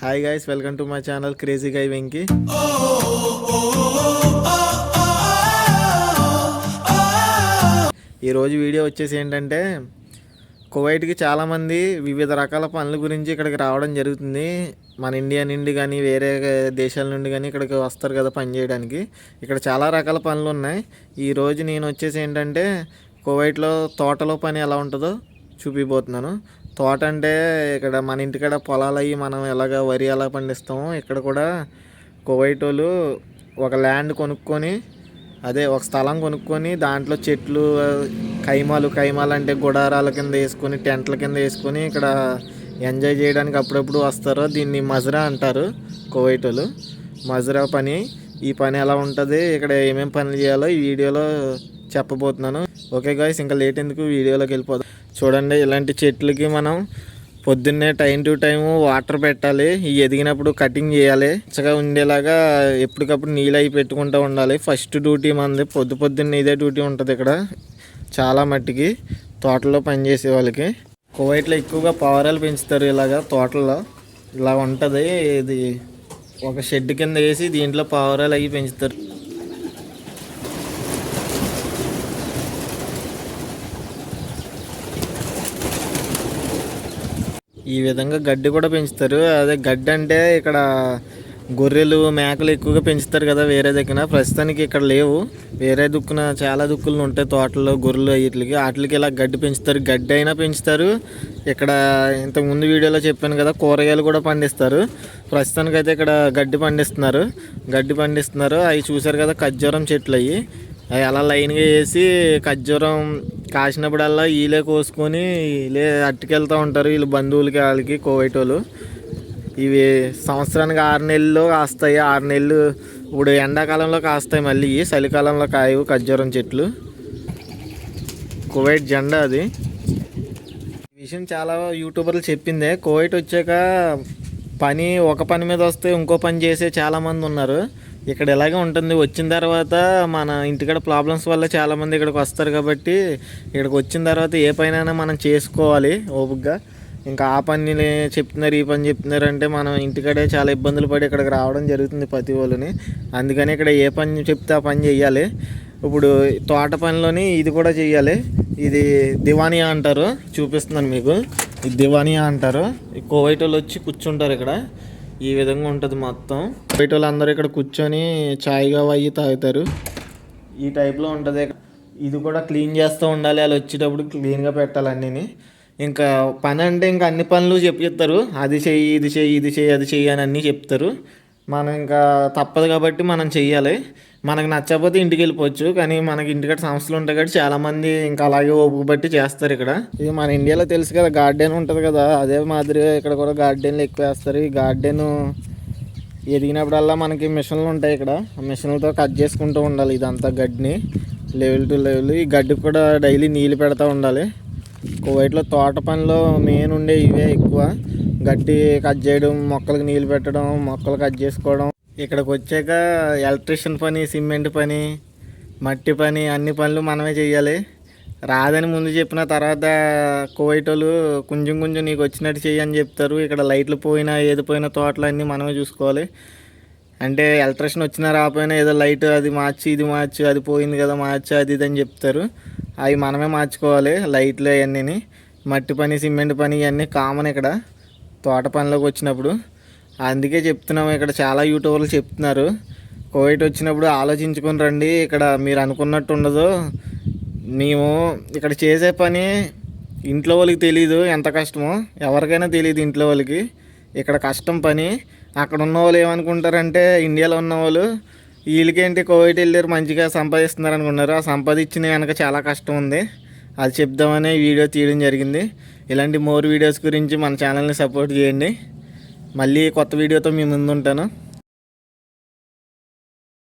Hi guys welcome to my channel crazy guy Venky ఈరోజు video వచ్చేసి ఏంటంటే కువైట్కి చాలామంది వివిధ రకాల పనుల గురించి ఇక్కడికి రావడం జరుగుతుంది. మన ఇండియా నుండి కానీ వేరే దేశాల నుండి కానీ ఇక్కడికి వస్తారు కదా పని చేయడానికి. ఇక్కడ చాలా రకాల పనులు ఉన్నాయి. ఈరోజు నేను వచ్చేసి ఏంటంటే కువైట్లో తోటలో పని ఎలా ఉంటుందో చూపిపోతున్నాను తోట అంటే ఇక్కడ మన ఇంటికాడ పొలాలు అయ్యి మనం ఎలాగ వరి ఎలా పండిస్తామో ఇక్కడ కూడా కువైట్ వాళ్ళు ఒక ల్యాండ్ కొనుక్కొని అదే ఒక స్థలం కొనుక్కొని దాంట్లో చెట్లు కైమాలు కైమాలు అంటే గుడారాల కింద వేసుకొని టెంట్ల కింద వేసుకొని ఇక్కడ ఎంజాయ్ చేయడానికి అప్పుడప్పుడు వస్తారు దీన్ని మజరా అంటారు కువైట్ వాళ్ళు మజరా పని. ఈ పని ఎలా ఉంటుంది ఇక్కడ ఏమేమి పనులు చేయాలో ఈ వీడియోలో చెప్పబోతున్నాను. ఓకే గాయస్ ఇంకా లేట్ ఎందుకు? వీడియోలోకి వెళ్ళిపోదాం. చూడండి ఇలాంటి చెట్లకి మనం పొద్దున్నే టైం టు టైం వాటర్ పెట్టాలి. ఈ ఎదిగినప్పుడు కటింగ్ చేయాలి. చక్కగా ఉండేలాగా ఎప్పటికప్పుడు నీళ్ళు అవి పెట్టుకుంటూ ఉండాలి. ఫస్ట్ డ్యూటీ మనది. పొద్దు పొద్దున్న ఇదే డ్యూటీ ఉంటుంది ఇక్కడ. చాలా మట్టికి తోటలో పనిచేసే వాళ్ళకి. కువైట్లో ఎక్కువగా పావురాలు పెంచుతారు ఇలాగా తోటల్లో. ఇలా ఉంటుంది. ఇది ఒక షెడ్ కింద వేసి దీంట్లో పావురాలు అవి పెంచుతారు. ఈ విధంగా గడ్డి కూడా పెంచుతారు. అదే గడ్డి అంటే ఇక్కడ గొర్రెలు మేకలు ఎక్కువగా పెంచుతారు కదా వేరే దగ్గర. ప్రస్తుతానికి ఇక్కడ లేవు. వేరే దుక్కున చాలా దుక్కులు ఉంటాయి తోటల్లో గొర్రెలు వీటికి. వాటికి ఇలా గడ్డి పెంచుతారు. గడ్డి అయినా పెంచుతారు. ఇక్కడ ఇంతకుముందు వీడియోలో చెప్పాను కదా కూరగాయలు కూడా పండిస్తారు. ప్రస్తుతానికి అయితే ఇక్కడ గడ్డి పండిస్తున్నారు. గడ్డి పండిస్తున్నారు. అవి చూసారు కదా ఖర్జూరం చెట్లు అవి. అవి అలా లైన్గా వేసి ఖర్జూరం కాసినప్పుడల్లా వీళ్ళే కోసుకొని వీలే అట్టుకెళ్తూ ఉంటారు వీళ్ళు బంధువులకి వాళ్ళకి కోవైట్ వాళ్ళు ఇవి సంవత్సరానికి ఆరు నెలలు కాస్తాయి. ఆరు నెలలు ఇప్పుడు ఎండాకాలంలో కాస్తాయి మళ్ళీ. చలికాలంలో కాయవు ఖర్జూరం చెట్లు. కువైట్ జెండా అది. విషయం చాలా యూట్యూబర్లు చెప్పిందే. కువైట్ వచ్చాక పని ఒక పని మీద వస్తే ఇంకో పని చేసే చాలామంది ఉన్నారు. ఇక్కడ ఇలాగే ఉంటుంది. వచ్చిన తర్వాత మన ఇంటికాడ ప్రాబ్లమ్స్ వల్ల చాలామంది ఇక్కడికి వస్తారు కాబట్టి ఇక్కడికి వచ్చిన తర్వాత ఏ పైన మనం చేసుకోవాలి ఓపికగా ఇంకా ఆ పని చెప్తున్నారు ఈ పని చెప్తున్నారు అంటే మనం ఇంటికాడే చాలా ఇబ్బందులు పడి ఇక్కడికి రావడం జరుగుతుంది ప్రతి వాళ్ళని. అందుకని ఇక్కడ ఏ పని చెప్తే ఆ పని చేయాలి ఇప్పుడు తోట పనిలోని ఇది కూడా చేయాలి ఇది దివానియా అంటారు. చూపిస్తున్నాను మీకు. ఇది దివానియా అంటారు. కోవైట్ వాళ్ళు వచ్చి కూర్చుంటారు ఇక్కడ. ఈ విధంగా ఉంటుంది మొత్తం. బయట వాళ్ళందరూ ఇక్కడ కూర్చొని ఛాయ్గా అయ్యి తాగుతారు. ఈ టైప్లో ఉంటుంది. ఇది కూడా క్లీన్ చేస్తూ ఉండాలి. వాళ్ళు వచ్చేటప్పుడు క్లీన్గా పెట్టాలి అన్నీని. ఇంకా పని అంటే ఇంకా అన్ని పనులు చెప్పిస్తారు. అది చెయ్యి ఇది చెయ్యి ఇది చెయ్యి అది చెయ్యి అని అన్నీ చెప్తారు. మనం ఇంకా తప్పదు కాబట్టి మనం చెయ్యాలి. మనకు నచ్చకపోతే ఇంటికి వెళ్ళిపోవచ్చు. కానీ మనకి ఇంటికడ సంస్థలు ఉంటాయి కాబట్టి చాలామంది ఇంకా అలాగే ఓపిక బట్టి చేస్తారు ఇక్కడ. ఇది మన ఇండియాలో తెలుసు కదా గార్డెన్ ఉంటుంది కదా. అదే మాదిరిగా ఇక్కడ కూడా గార్డెన్లు ఎక్కువ వేస్తారు. ఈ గార్డెన్ ఎదిగినప్పుడల్లా మనకి మిషన్లు ఉంటాయి ఇక్కడ. ఆ మిషన్లతో కట్ చేసుకుంటూ ఉండాలి ఇదంతా గడ్డిని. Level to level. ఈ గడ్డికి కూడా డైలీ నీళ్ళు పెడతా ఉండాలి. కువైట్లో తోట పనిలో మెయిన్ ఉండే ఇవే ఎక్కువ. గడ్డి కట్ చేయడం మొక్కలకు నీళ్ళు పెట్టడం మొక్కలు కట్ చేసుకోవడం. ఇక్కడికి వచ్చాక ఎలక్ట్రిషియన్ పని సిమెంట్ పని మట్టి పని అన్ని పనులు మనమే చేయాలి రాదని ముందు చెప్పిన తర్వాత కువైట్ కొంచెం కొంచెం నీకు వచ్చినట్టు చేయని చెప్తారు. ఇక్కడ లైట్లు పోయినా ఏది పోయినా తోటలు అన్నీ మనమే చూసుకోవాలి. అంటే ఎలక్ట్రిషన్ వచ్చినా రాకపోయినా ఏదో లైట్ అది మార్చి ఇది మార్చి అది పోయింది కదా మార్చి అది ఇది అని చెప్తారు. అవి మనమే మార్చుకోవాలి లైట్లు అవన్నీ మట్టి పని సిమెంట్ పని ఇవన్నీ కామన్ ఇక్కడ. తోట పనిలోకి వచ్చినప్పుడు. అందుకే చెప్తున్నాము ఇక్కడ చాలా యూట్యూబర్లు చెప్తున్నారు. కోవిడ్ వచ్చినప్పుడు ఆలోచించుకొని రండి ఇక్కడ మీరు అనుకున్నట్టు ఉండదు. మేము ఇక్కడ చేసే పని ఇంట్లో వాళ్ళకి తెలియదు ఎంత కష్టమో. ఎవరికైనా తెలియదు ఇంట్లో వాళ్ళకి. ఇక్కడ కష్టం పని. అక్కడ ఉన్న వాళ్ళు ఏమనుకుంటారంటే ఇండియాలో ఉన్న వాళ్ళు వీళ్ళకేంటి కోవిడ్ వెళ్ళారు మంచిగా సంపాదిస్తున్నారు అనుకున్నారు ఆ సంపాదించిన వెనక చాలా కష్టం ఉంది. అది చెప్దామనే వీడియో తీయడం జరిగింది. ఇలాంటి మోర్ వీడియోస్ గురించి మన ఛానల్ని సపోర్ట్ చేయండి. మళ్ళీ కొత్త వీడియోతో మీ ముందు ఉంటాను